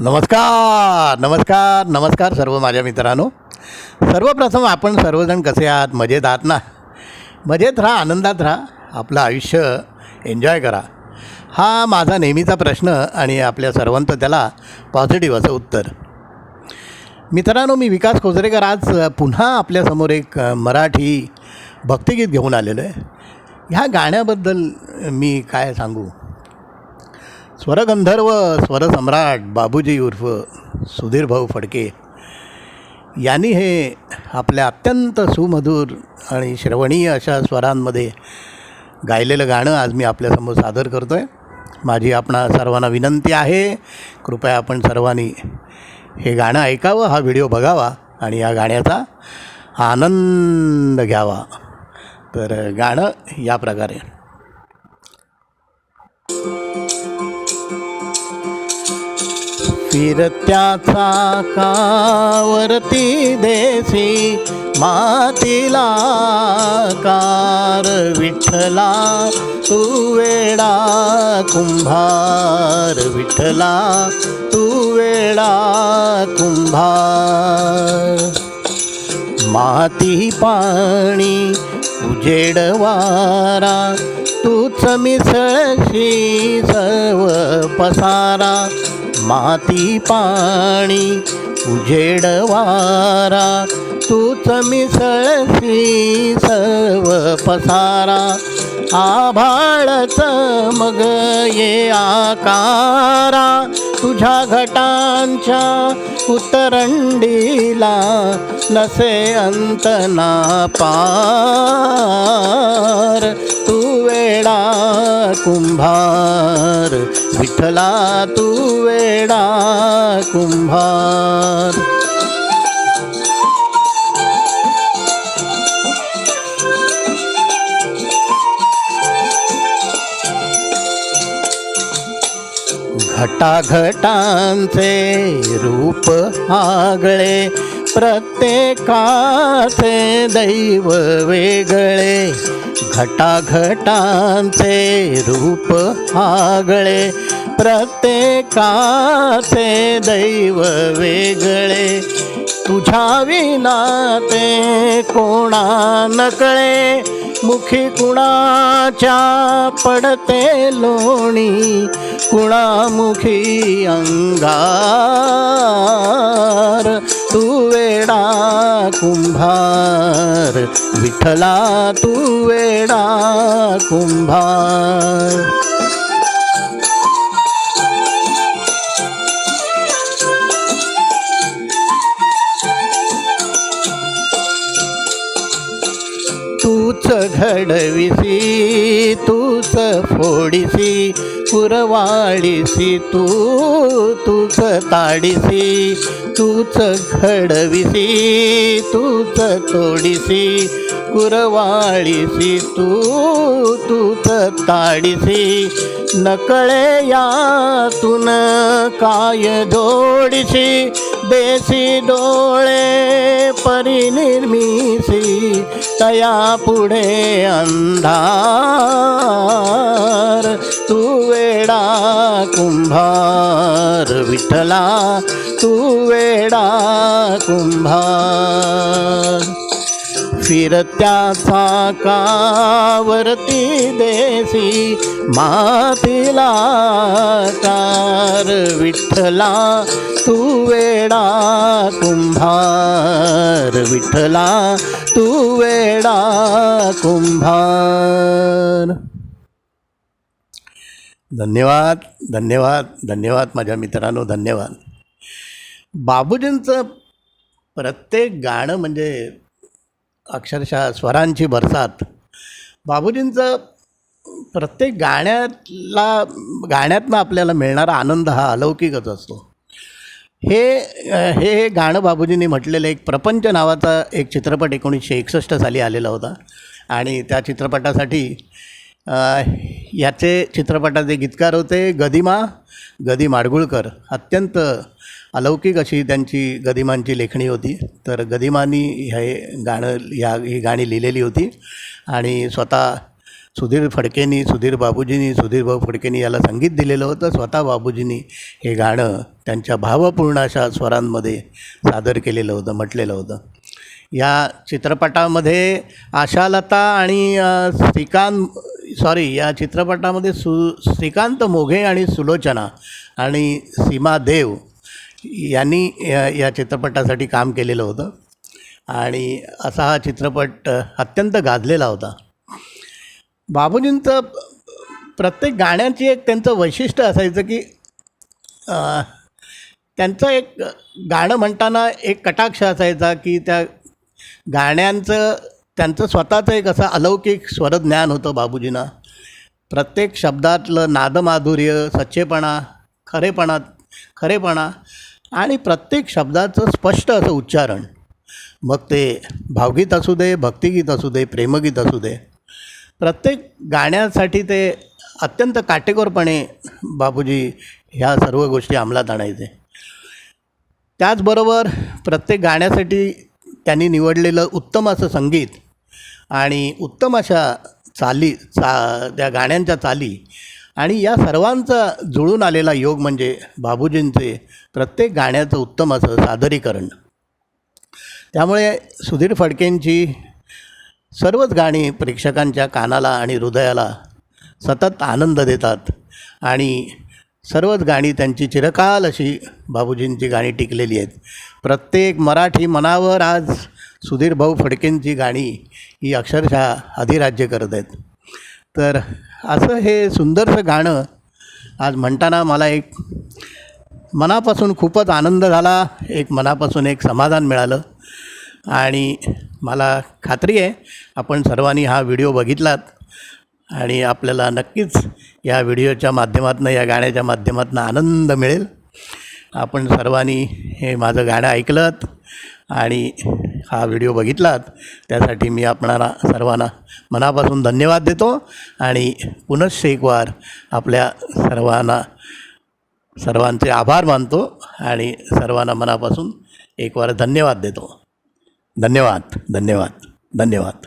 नमस्कार नमस्कार नमस्कार सर्व माझ्या मित्रांनो. सर्वप्रथम आपण सर्वजण कसे आहात? मजेत आहात ना? मजेत राहा आनंदात राहा. आपलं आयुष्य एन्जॉय करा. हा माझा नेहमीचा प्रश्न आणि आपल्या सर्वांचं त्याला पॉझिटिव्ह असं उत्तर. मित्रांनो मी विकास कोजरेकर आज पुन्हा आपल्यासमोर एक मराठी भक्तिगीत घेऊन आलेलं आहे. ह्या गाण्याबद्दल मी काय सांगू? स्वरगंधर्व स्वरसम्राट बाबूजी उर्फ सुधीर भाऊ फडके यांनी हे आपल्या अत्यंत सुमधुर आणि श्रवणीय अशा स्वरांमध्ये गायलेलं गाणं आज मी आपल्यासमोर सादर करतो आहे माझी आपणा सर्वांना विनंती आहे. कृपया आपण सर्वांनी हे गाणं ऐकावं हा व्हिडिओ बघावा आणि या गाण्याचा आनंद घ्यावा. तर गाणं या प्रकारे. फिरत्याचा कावरती देसी मातीला कार विठ्ठला तू वेडा कुंभार विठ्ठला तू वेडा कुंभार. माती पाणी उजेड वारा तूच मिसळशी सर्व पसारा माती पाणी उजेड वारा तूच मिसळशी सर्व पसारा आभाळच मग ये आकारा तुझ्या घटांच्या उतरंडीला नसे अंत ना पार तू वेडा कुंभार विठला तू वेडा कुंभार. घटाघटांचे रूप आगळे प्रत्येकाचे दैव वेगळे. घटाघटांचे रूप आगळे प्रत्येकाचे दैव वेगळे. तुझ्या विना ते कोणा नकळे मुखी कुणाच्या पडते लोणी कुणामुखी अंगार तू वेडा कुंभार विठला तू वेडा कुंभार. फोडिसी पुरवाडिसी तू तूच ताडिसी तूच घडविसी तूच तोडिसी कुरवाळीसी तू तूच ताडिसी नकळे यातून काय जोडिसी देसी डोळे परिनिर्मिसी तया पुढे अंधा कुंभार विठ्ठला तू वेडा कुंभार फिरत्या साकावरती देसी मातीला कार विठ्ठला तू वेडा कुंभार. विठ्ठला तू वेडा कुंभार. धन्यवाद धन्यवाद धन्यवाद माझ्या मित्रांनो धन्यवाद. बाबूजींचं प्रत्येक गाणं म्हणजे अक्षरशः स्वरांची बरसात. बाबूजींचं प्रत्येक गाण्यातला गाण्यातनं आपल्याला मिळणारा आनंद हा अलौकिकच असतो. हे हे गाणं बाबूजींनी म्हटलेलं एक प्रपंच नावाचा एक चित्रपट एकोणीसशे एकसष्ट साली आलेला होता. आणि त्या चित्रपटासाठी अ, याचे चित्रपटाचे गीतकार होते गदिमा गदी माडगुळकर. अत्यंत अलौकिक अशी त्यांची गदिमांची लेखणी होती. तर गदिमांनी हे गाणं ह्या ही गाणी लिहिलेली होती. आणि स्वतः सुधीर फडकेनी सुधीर बाबूजींनी सुधीरभाऊ फडकेनी याला संगीत दिलेलं होतं. स्वतः बाबूजींनी हे गाणं त्यांच्या भावपूर्ण अशा स्वरांमध्ये सादर केलेलं होतं म्हटलेलं होतं. या चित्रपटामध्ये आशालता आणि श्रीकांत सॉरी या चित्रपटामध्ये सु श्रीकांत मोघे आणि सुलोचना आणि सीमा देव यांनी या या चित्रपटासाठी काम केलेलं होतं. आणि असा हा चित्रपट अत्यंत गाजलेला होता. बाबूजींचं प्रत्येक गाण्याची एक त्यांचं वैशिष्ट्य असायचं की त्यांचं एक गाणं म्हणताना एक कटाक्ष असायचा की त्या गाण्यांचं त्यांचं स्वतःचं एक असं अलौकिक स्वरज्ञान होतं बाबूजींना. प्रत्येक शब्दातलं नादमाधुर्य सच्चेपणा खरेपणा खरेपणा आणि प्रत्येक शब्दाचं स्पष्ट असं उच्चारण. मग ते भावगीत असू दे भक्तिगीत असू दे प्रेमगीत असू दे. प्रत्येक गाण्यासाठी ते अत्यंत काटेकोरपणे बाबूजी ह्या सर्व गोष्टी अंमलात आणायचे. त्याचबरोबर प्रत्येक गाण्यासाठी त्यांनी निवडलेलं उत्तम असं संगीत आणि उत्तम अशा चाली चा त्या गाण्यांच्या चाली आणि या सर्वांचा जुळून आलेला योग म्हणजे बाबूजींचे प्रत्येक गाण्याचं उत्तम असं सादरीकरण. त्यामुळे सुधीर फडकेंची सर्वच गाणी प्रेक्षकांच्या कानाला आणि हृदयाला सतत आनंद देतात आणि सर्वच गाणी त्यांची चिरकाल अशी बाबूजींची गाणी टिकलेली आहेत. प्रत्येक मराठी मनावर आज सुधीर भाऊ फडकेंची गाणी ही अक्षरशः अधिराज्य करत आहेत. तर असं हे सुंदरसं गाणं आज म्हणताना मला एक मनापासून खूपच आनंद झाला एक मनापासून एक समाधान मिळालं. आणि मला खात्री आहे आपण सर्वांनी हा व्हिडिओ बघितलात आणि आपल्याला नक्कीच या व्हिडिओच्या माध्यमातून या गाण्याच्या माध्यमातून आनंद मिळेल. आपण सर्वांनी हे माझं गाणं ऐकलं आणि हा व्हिडिओ बघितलात त्यासाठी मी आपणाला सर्वांना मनापासून धन्यवाद देतो आणि पुनश्च एक वार आपल्या सर्वांना सर्वांचे आभार मानतो आणि सर्वांना मनापासून एक वार धन्यवाद देतो. धन्यवाद धन्यवाद धन्यवाद.